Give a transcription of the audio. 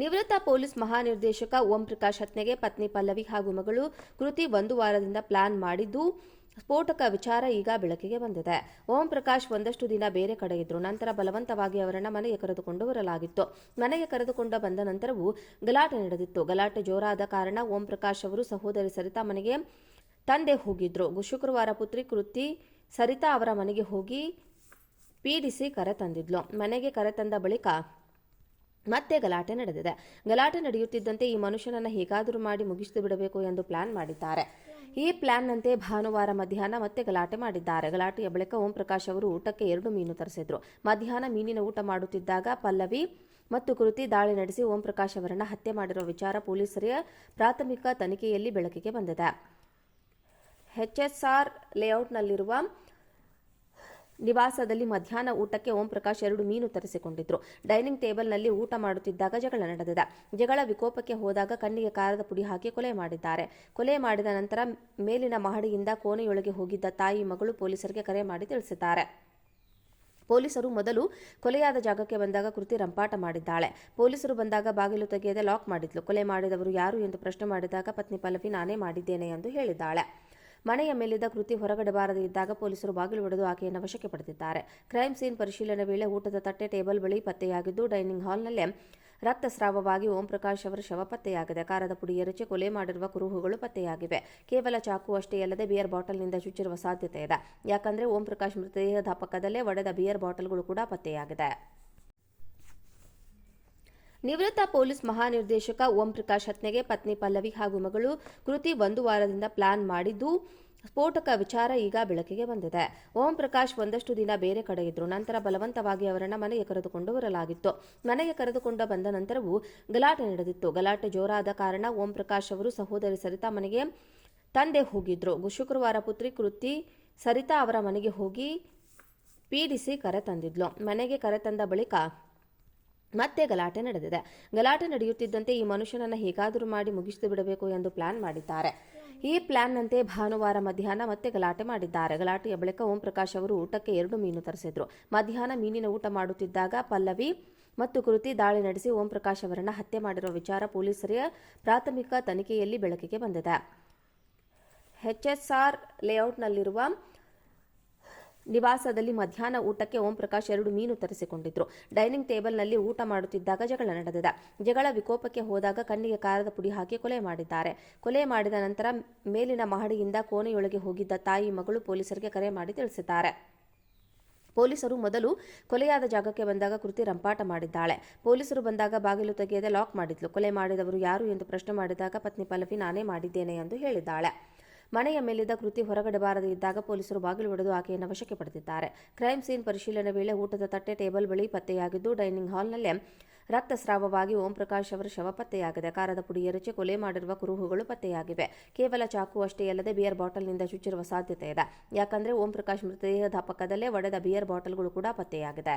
ನಿವೃತ್ತ ಪೊಲೀಸ್ ಮಹಾನಿರ್ದೇಶಕ ಓಂ ಪ್ರಕಾಶ್ ಹತ್ಯೆಗೆ ಪತ್ನಿ ಪಲ್ಲವಿ ಹಾಗೂ ಮಗಳು ಕೃತಿ ಒಂದು ವಾರದಿಂದ ಪ್ಲಾನ್ ಮಾಡಿದ್ದು, ಸ್ಫೋಟಕ ವಿಚಾರ ಈಗ ಬೆಳಕಿಗೆ ಬಂದಿದೆ. ಓಂ ಪ್ರಕಾಶ್ ಒಂದಷ್ಟು ದಿನ ಬೇರೆ ಕಡೆ ಇದ್ರು. ನಂತರ ಬಲವಂತವಾಗಿ ಅವರನ್ನು ಮನೆಗೆ ಕರೆದುಕೊಂಡು ಬರಲಾಗಿತ್ತು. ಮನೆಗೆ ಕರೆದುಕೊಂಡು ಬಂದ ನಂತರವೂ ಗಲಾಟೆ ನಡೆದಿತ್ತು. ಗಲಾಟೆ ಜೋರಾದ ಕಾರಣ ಓಂ ಪ್ರಕಾಶ್ ಅವರು ಸಹೋದರಿ ಸರಿತಾ ಮನೆಗೆ ತಂದೆ ಹೋಗಿದ್ರು. ಶುಕ್ರವಾರ ಪುತ್ರಿ ಕೃತಿ ಸರಿತಾ ಅವರ ಮನೆಗೆ ಹೋಗಿ ಪೀಡಿಸಿ ಕರೆ ತಂದಿದ್ಲು. ಮನೆಗೆ ಕರೆತಂದ ಬಳಿಕ ಮತ್ತೆ ಗಲಾಟೆ ನಡೆದಿದೆ. ಗಲಾಟೆ ನಡೆಯುತ್ತಿದ್ದಂತೆ ಈ ಮನುಷ್ಯನನ್ನು ಹೇಗಾದರೂ ಮಾಡಿ ಮುಗಿಸಿದು ಬಿಡಬೇಕು ಎಂದು ಪ್ಲಾನ್ ಮಾಡಿದ್ದಾರೆ. ಈ ಪ್ಲಾನ್ನಂತೆ ಭಾನುವಾರ ಮಧ್ಯಾಹ್ನ ಮತ್ತೆ ಗಲಾಟೆ ಮಾಡಿದ್ದಾರೆ. ಗಲಾಟೆಯ ಬಳಿಕ ಓಂ ಪ್ರಕಾಶ್ ಅವರು ಊಟಕ್ಕೆ ಎರಡು ಮೀನು ತರಿಸಿದ್ರು. ಮಧ್ಯಾಹ್ನ ಮೀನಿನ ಊಟ ಮಾಡುತ್ತಿದ್ದಾಗ ಪಲ್ಲವಿ ಮತ್ತು ಕೃತಿ ದಾಳಿ ನಡೆಸಿ ಓಂ ಪ್ರಕಾಶ್ ಅವರನ್ನು ಹತ್ಯೆ ಮಾಡಿರುವ ವಿಚಾರ ಪೊಲೀಸರ ಪ್ರಾಥಮಿಕ ತನಿಖೆಯಲ್ಲಿ ಬೆಳಕಿಗೆ ಬಂದಿದೆ. ಎಚ್ಎಸ್ಆರ್ ಲೇಔಟ್ನಲ್ಲಿರುವ ನಿವಾಸದಲ್ಲಿ ಮಧ್ಯಾಹ್ನ ಊಟಕ್ಕೆ ಓಂ ಪ್ರಕಾಶ್ ಎರಡು ಮೀನು ತರಿಸಿಕೊಂಡಿದ್ರು. ಡೈನಿಂಗ್ ಟೇಬಲ್ನಲ್ಲಿ ಊಟ ಮಾಡುತ್ತಿದ್ದಾಗ ಜಗಳ ನಡೆದಿದೆ. ಜಗಳ ವಿಕೋಪಕ್ಕೆ ಹೋದಾಗ ಕಣ್ಣಿಗೆ ಕಾರದ ಪುಡಿ ಹಾಕಿ ಕೊಲೆ ಮಾಡಿದ್ದಾರೆ. ಕೊಲೆ ಮಾಡಿದ ನಂತರ ಮೇಲಿನ ಮಹಡಿಯಿಂದ ಕೋಣೆಯೊಳಗೆ ಹೋಗಿದ್ದ ತಾಯಿ ಮಗಳು ಪೊಲೀಸರಿಗೆ ಕರೆ ಮಾಡಿ ತಿಳಿಸಿದ್ದಾರೆ. ಪೊಲೀಸರು ಮೊದಲು ಕೊಲೆಯಾದ ಜಾಗಕ್ಕೆ ಬಂದಾಗ ಕೃತಿ ರಂಪಾಟ ಮಾಡಿದ್ದಾಳೆ. ಪೊಲೀಸರು ಬಂದಾಗ ಬಾಗಿಲು ತೆಗೆಯದೆ ಲಾಕ್ ಮಾಡಿದ್ಲು. ಕೊಲೆ ಮಾಡಿದವರು ಯಾರು ಎಂದು ಪ್ರಶ್ನೆ ಮಾಡಿದಾಗ ಪತ್ನಿ ಪಲ್ಲವಿ, ನಾನೇ ಮಾಡಿದ್ದೇನೆ ಎಂದು ಹೇಳಿದ್ದಾಳೆ. ಮನೆಯ ಮೇಲಿದ್ದ ಕೃತಿ ಹೊರಗಡೆ ಬಾರದೆ ಇದ್ದಾಗ ಪೊಲೀಸರು ಬಾಗಿಲು ಒಡೆದು ಆಕೆಯನ್ನು ವಶಕ್ಕೆ ಪಡೆದಿದ್ದಾರೆ ಕ್ರೈಮ್ ಸೀನ್ ಪರಿಶೀಲನೆ ವೇಳೆ ಊಟದ ತಟ್ಟೆ, ಟೇಬಲ್ ಬಳಿ ಪತ್ತೆಯಾಗಿದ್ದು, ಡೈನಿಂಗ್ ಹಾಲ್ನಲ್ಲೇ ರಕ್ತಸ್ರಾವವಾಗಿ ಓಂ ಪ್ರಕಾಶ್ ಅವರ ಶವ ಪತ್ತೆಯಾಗಿದೆ. ಕಾರದ ಪುಡಿ ಎರಚಿ ಕೊಲೆ ಮಾಡಿರುವ ಕುರುಹುಗಳು ಪತ್ತೆಯಾಗಿವೆ. ಕೇವಲ ಚಾಕು ಅಷ್ಟೇ ಅಲ್ಲದೆ ಬಿಯರ್ ಬಾಟಲ್ನಿಂದ ಚುಚ್ಚಿರುವ ಸಾಧ್ಯತೆ ಇದೆ. ಯಾಕಂದ್ರೆ ಓಂ ಪ್ರಕಾಶ್ ಮೃತದೇಹದ ಪಕ್ಕದಲ್ಲೇ ಒಡೆದ ಬಿಯರ್ ಬಾಟಲ್ಗಳು ಕೂಡ ಪತ್ತೆಯಾಗಿದೆ. ನಿವೃತ್ತ ಪೊಲೀಸ್ ಮಹಾನಿರ್ದೇಶಕ ಓಂ ಪ್ರಕಾಶ್ ಹತ್ಯೆಗೆ ಪತ್ನಿ ಪಲ್ಲವಿ ಹಾಗೂ ಮಗಳು ಕೃತಿ ಒಂದು ವಾರದಿಂದ ಪ್ಲಾನ್ ಮಾಡಿದ್ದು, ಸ್ಫೋಟಕ ವಿಚಾರ ಈಗ ಬೆಳಕಿಗೆ ಬಂದಿದೆ. ಓಂ ಪ್ರಕಾಶ್ ಒಂದಷ್ಟು ದಿನ ಬೇರೆ ಕಡೆ ಇದ್ರು. ನಂತರ ಬಲವಂತವಾಗಿ ಅವರನ್ನ ಮನೆಗೆ ಕರೆದುಕೊಂಡು ಬರಲಾಗಿತ್ತು. ಮನೆಗೆ ಕರೆದುಕೊಂಡು ಬಂದ ನಂತರವೂ ಗಲಾಟೆ ನಡೆದಿತ್ತು. ಗಲಾಟೆ ಜೋರಾದ ಕಾರಣ ಓಂ ಪ್ರಕಾಶ್ ಅವರು ಸಹೋದರಿ ಸರಿತಾ ಮನೆಗೆ ತಂದೆ ಹೋಗಿದ್ರು. ಶುಕ್ರವಾರ ಪುತ್ರಿ ಕೃತಿ ಸರಿತಾ ಅವರ ಮನೆಗೆ ಹೋಗಿ ಪೀಡಿಸಿ ಕರೆ ತಂದಿದ್ಲು. ಮನೆಗೆ ಕರೆತಂದ ಬಳಿಕ ಮತ್ತೆ ಗಲಾಟೆ ನಡೆದಿದೆ. ಗಲಾಟೆ ನಡೆಯುತ್ತಿದ್ದಂತೆ ಈ ಮನುಷ್ಯನನ್ನು ಹೇಗಾದರೂ ಮಾಡಿ ಮುಗಿಸಿದು ಬಿಡಬೇಕು ಎಂದು ಪ್ಲಾನ್ ಮಾಡಿದ್ದಾರೆ. ಈ ಪ್ಲಾನ್ನಂತೆ ಭಾನುವಾರ ಮಧ್ಯಾಹ್ನ ಮತ್ತೆ ಗಲಾಟೆ ಮಾಡಿದ್ದಾರೆ. ಗಲಾಟೆಯ ಬಳಿಕ ಓಂ ಪ್ರಕಾಶ್ ಅವರು ಊಟಕ್ಕೆ ಎರಡು ಮೀನು ತರಿಸಿದ್ರು. ಮಧ್ಯಾಹ್ನ ಮೀನಿನ ಊಟ ಮಾಡುತ್ತಿದ್ದಾಗ ಪಲ್ಲವಿ ಮತ್ತು ಕೃತಿ ದಾಳಿ ನಡೆಸಿ ಓಂ ಪ್ರಕಾಶ್ ಅವರನ್ನ ಹತ್ಯೆ ಮಾಡಿರುವ ವಿಚಾರ ಪೊಲೀಸರ ಪ್ರಾಥಮಿಕ ತನಿಖೆಯಲ್ಲಿ ಬೆಳಕಿಗೆ ಬಂದಿದೆ. ಹೆಚ್ಎಸ್ಆರ್ ಲೇಔಟ್ನಲ್ಲಿರುವ ನಿವಾಸದಲ್ಲಿ ಮಧ್ಯಾಹ್ನ ಊಟಕ್ಕೆ ಓಂ ಪ್ರಕಾಶ್ ಎರಡು ಮೀನು ತರಿಸಿಕೊಂಡಿದ್ರು. ಡೈನಿಂಗ್ ಟೇಬಲ್ನಲ್ಲಿ ಊಟ ಮಾಡುತ್ತಿದ್ದಾಗ ಜಗಳ ನಡೆದಿದೆ. ಜಗಳ ವಿಕೋಪಕ್ಕೆ ಹೋದಾಗ ಕಣ್ಣಿಗೆ ಕಾರದ ಪುಡಿ ಹಾಕಿ ಕೊಲೆ ಮಾಡಿದ್ದಾರೆ. ಕೊಲೆ ಮಾಡಿದ ನಂತರ ಮೇಲಿನ ಮಹಡಿಯಿಂದ ಕೋಣೆಯೊಳಗೆ ಹೋಗಿದ್ದ ತಾಯಿ ಮಗಳು ಪೊಲೀಸರಿಗೆ ಕರೆ ಮಾಡಿ ತಿಳಿಸಿದ್ದಾರೆ. ಪೊಲೀಸರು ಮೊದಲು ಕೊಲೆಯಾದ ಜಾಗಕ್ಕೆ ಬಂದಾಗ ಕೃತಿ ರಂಪಾಟ ಮಾಡಿದ್ದಾಳೆ. ಪೊಲೀಸರು ಬಂದಾಗ ಬಾಗಿಲು ತೆಗೆಯದೆ ಲಾಕ್ ಮಾಡಿದ್ಲು. ಕೊಲೆ ಮಾಡಿದವರು ಯಾರು ಎಂದು ಪ್ರಶ್ನೆ ಮಾಡಿದಾಗ, ಪತ್ನಿ ಪಲ್ಲವಿ, ನಾನೇ ಮಾಡಿದ್ದೇನೆ ಎಂದು ಹೇಳಿದ್ದಾಳೆ. ಮನೆಯ ಮೇಲಿದ್ದ ಕೃತಿ ಹೊರಗಡೆ ಬಾರದೆ ಇದ್ದಾಗ ಪೊಲೀಸರು ಬಾಗಿಲು ಹೊಡೆದು ಆಕೆಯನ್ನು ವಶಕ್ಕೆ ಪಡೆದಿದ್ದಾರೆ. ಕ್ರೈಮ್ ಸೀನ್ ಪರಿಶೀಲನೆ ವೇಳೆ ಊಟದ ತಟ್ಟೆ, ಟೇಬಲ್ ಬಳಿ ಪತ್ತೆಯಾಗಿದ್ದು, ಡೈನಿಂಗ್ ಹಾಲ್ನಲ್ಲೇ ರಕ್ತಸ್ರಾವವಾಗಿ ಓಂ ಪ್ರಕಾಶ್ ಅವರ ಶವ ಪತ್ತೆಯಾಗಿದೆ. ಕಾರದ ಪುಡಿ ಎರಚಿ ಕೊಲೆ ಮಾಡಿರುವ ಕುರುಹುಗಳು ಪತ್ತೆಯಾಗಿವೆ. ಕೇವಲ ಚಾಕು ಅಷ್ಟೇ ಅಲ್ಲದೆ ಬಿಯರ್ ಬಾಟಲ್ನಿಂದ ಚುಚ್ಚಿರುವ ಸಾಧ್ಯತೆ ಇದೆ. ಯಾಕಂದ್ರೆ ಓಂ ಪ್ರಕಾಶ್ ಮೃತದೇಹದ ಪಕ್ಕದಲ್ಲೇ ಒಡೆದ ಬಿಯರ್ ಬಾಟಲ್ಗಳು ಕೂಡ ಪತ್ತೆಯಾಗಿದೆ.